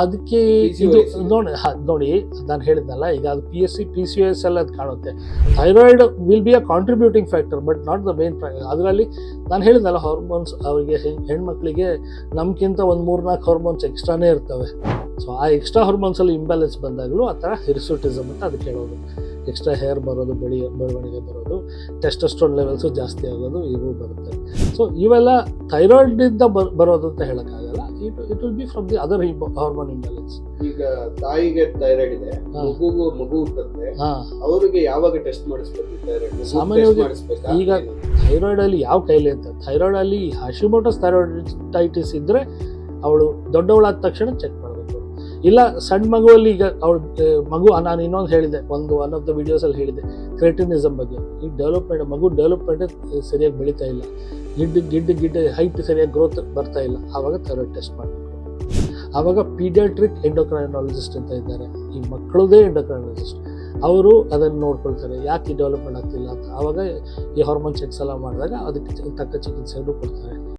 ಅದಕ್ಕೆ ಇದು ನೋಡಿ ನೋಡಿ ನಾನು ಹೇಳಿದ್ನಲ್ಲ ಈಗ ಅದು P S C P C S ಎಲ್ಲ ಅದು ಕಾಣುತ್ತೆ. Thyroid will be a contributing factor but not the main ಅದರಲ್ಲಿ ನಾನು ಹೇಳಿದ್ನಲ್ಲ ಹಾರ್ಮೋನ್ಸ್ ಅವರಿಗೆ ಹೆಣ್ಮಕ್ಳಿಗೆ ನಮ್ಗಿಂತ ಒಂದು ಮೂರ್ನಾಲ್ಕು ಹಾರ್ಮೋನ್ಸ್ ಎಕ್ಸ್ಟ್ರಾನೇ ಇರ್ತವೆ. ಸೊ ಆ ಎಕ್ಸ್ಟ್ರಾ ಹಾರ್ಮೋನ್ಸಲ್ಲಿ ಇಂಬ್ಯಾಲೆನ್ಸ್ ಬಂದಾಗಲೂ ಆ ಥರ ಹಿರ್ಸುಟಿಸಮ್ ಅಂತ ಅದಕ್ಕೆ ಹೇಳೋದು ಎಕ್ಸ್ಟ್ರಾ ಹೇರ್ ಬರೋದು ಬೆಳಿ ಬೆಳವಣಿಗೆ ಬರೋದು ಟೆಸ್ಟಸ್ಟ್ರೋನ್ ಲೆವೆಲ್ಸು ಜಾಸ್ತಿ ಆಗೋದು ಇವು ಬರುತ್ತೆ. ಸೊ ಇವೆಲ್ಲ ಥೈರಾಯ್ಡಿಂದ ಬರೋದು ಅಂತ ಹೇಳೋಕ್ಕಾಗಲ್ಲ. It it will be from the other hormone imbalance ಈಗ ತಾಯಿಗೆ ಥೈರಾಯ್ಡ್ ಇದೆ. ಮಗುಗೂ ಮಗು ಹುಟ್ಟುತ್ತೆ ಅವರಿಗೆ ಯಾವಾಗ ಟೆಸ್ಟ್ ಮಾಡಿಸ್ಬೇಕು ಥೈರಾಯ್ಡ್ ಸಾಮಾನ್ಯವಾಗಿ ಈಗ ಈಗ ಥೈರಾಯ್ಡಲ್ಲಿ ಯಾವ ಕಾಯಿಲೆ ಅಂತ ಥೈರಾಯ್ಡಲ್ಲಿ ಹಶಿಮೋಟಸ್ ಥೈರಾಯ್ಡೈಟಿಸ್ ಇದ್ದರೆ ಅವಳು ದೊಡ್ಡವಳಾದ ತಕ್ಷಣ ಚೆಕ್ ಇಲ್ಲ, ಸಣ್ಣ ಮಗುವಲ್ಲಿ ಈಗ ಅವ್ರ ಮಗು ನಾನು ಇನ್ನೊಂದು ಹೇಳಿದೆ, ಒಂದು ಒನ್ ಆಫ್ ದ ವಿಡಿಯೋಸಲ್ಲಿ ಹೇಳಿದೆ ಕ್ರೆಟಿನಿಸಮ್ ಬಗ್ಗೆ. ಈ ಡೆವಲಪ್ಮೆಂಟ್ ಮಗು ಡೆವಲಪ್ಮೆಂಟ್ ಸರಿಯಾಗಿ ಬೆಳೀತಾ ಇಲ್ಲ. ಗಿಡ್ ಗಿಡ್ಡ ಗಿಡ್ಡ ಹೈಟ್ ಸರಿಯಾಗಿ ಗ್ರೋತ್ ಬರ್ತಾ ಇಲ್ಲ. ಆವಾಗ ಥೈರಾಯ್ಡ್ ಟೆಸ್ಟ್ ಮಾಡಬೇಕು. ಆವಾಗ ಪೀಡಿಯಾಟ್ರಿಕ್ ಎಂಡೋಕ್ರೈನಾಲಜಿಸ್ಟ್ ಅಂತ ಇದ್ದಾರೆ. ಈ ಮಕ್ಕಳದೇ ಎಂಡೋಕ್ರೈನಾಲಜಿಸ್ಟ್ ಅವರು ಅದನ್ನು ನೋಡ್ಕೊಳ್ತಾರೆ, ಯಾಕೆ ಡೆವಲಪ್ಮೆಂಟ್ ಆಗ್ತಿಲ್ಲ ಅಂತ. ಆವಾಗ ಈ ಹಾರ್ಮೋನ್ ಚೆಕ್ಸ್ ಎಲ್ಲ ಮಾಡಿದಾಗ ಅದಕ್ಕೆ ತಕ್ಕ ಚಿಕಿತ್ಸೆಯನ್ನು ಕೊಡ್ತಾರೆ.